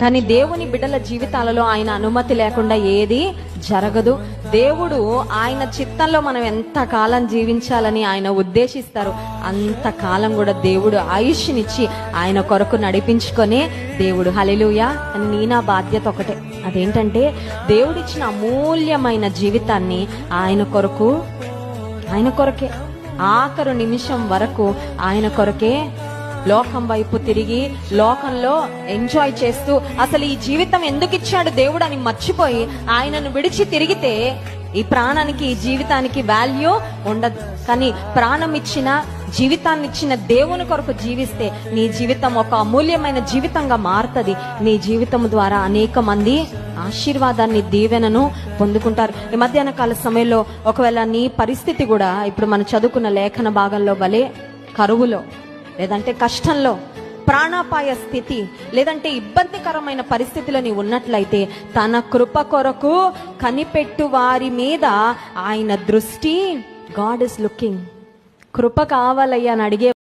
కానీ దేవుని బిడ్డల జీవితాలలో ఆయన అనుమతి లేకుండా ఏది జరగదు. దేవుడు ఆయన చిత్తంలో మనం ఎంత కాలం జీవించాలని ఆయన ఉద్దేశిస్తారు అంత కాలం కూడా దేవుడు ఆయుష్నిచ్చి ఆయన కొరకు నడిపించుకొని దేవుడు. హలెలుయా అని నీ నా బాధ్యత ఒకటే. అదేంటంటే దేవుడిచ్చిన అమూల్యమైన జీవితాన్ని ఆయన కొరకు ఆయన కొరకే. ఆఖరు నిమిషం వరకు ఆయన కొరకే లోకం వైపు తిరిగి లోకంలో ఎంజాయ్ చేస్తూ అసలు ఈ జీవితం ఎందుకు ఇచ్చాడు దేవుడు అని మర్చిపోయి ఆయనను విడిచి తిరిగితే ఈ ప్రాణానికి ఈ జీవితానికి వాల్యూ ఉండదు. కానీ ప్రాణం ఇచ్చిన జీవితాన్ని ఇచ్చిన దేవుని కొరకు జీవిస్తే నీ జీవితం ఒక అమూల్యమైన జీవితంగా మారుతుంది. నీ జీవితం ద్వారా అనేక మంది ఆశీర్వాదాన్ని దీవెనను పొందుకుంటారు. ఈ మధ్యాహ్న కాల సమయంలో ఒకవేళ నీ పరిస్థితి కూడా ఇప్పుడు మనం చదువుకున్న లేఖన భాగంలో వలె కరువులో లేదంటే కష్టంలో ప్రాణాపాయ స్థితి లేదంటే ఇబ్బందికరమైన పరిస్థితిలో నీ ఉన్నట్లయితే తన కృప కొరకు కనిపెట్టు వారి మీద ఆయన దృష్టి. గాడ్ ఇస్ లుకింగ్ కృప కావాలయ్యా అని అడిగే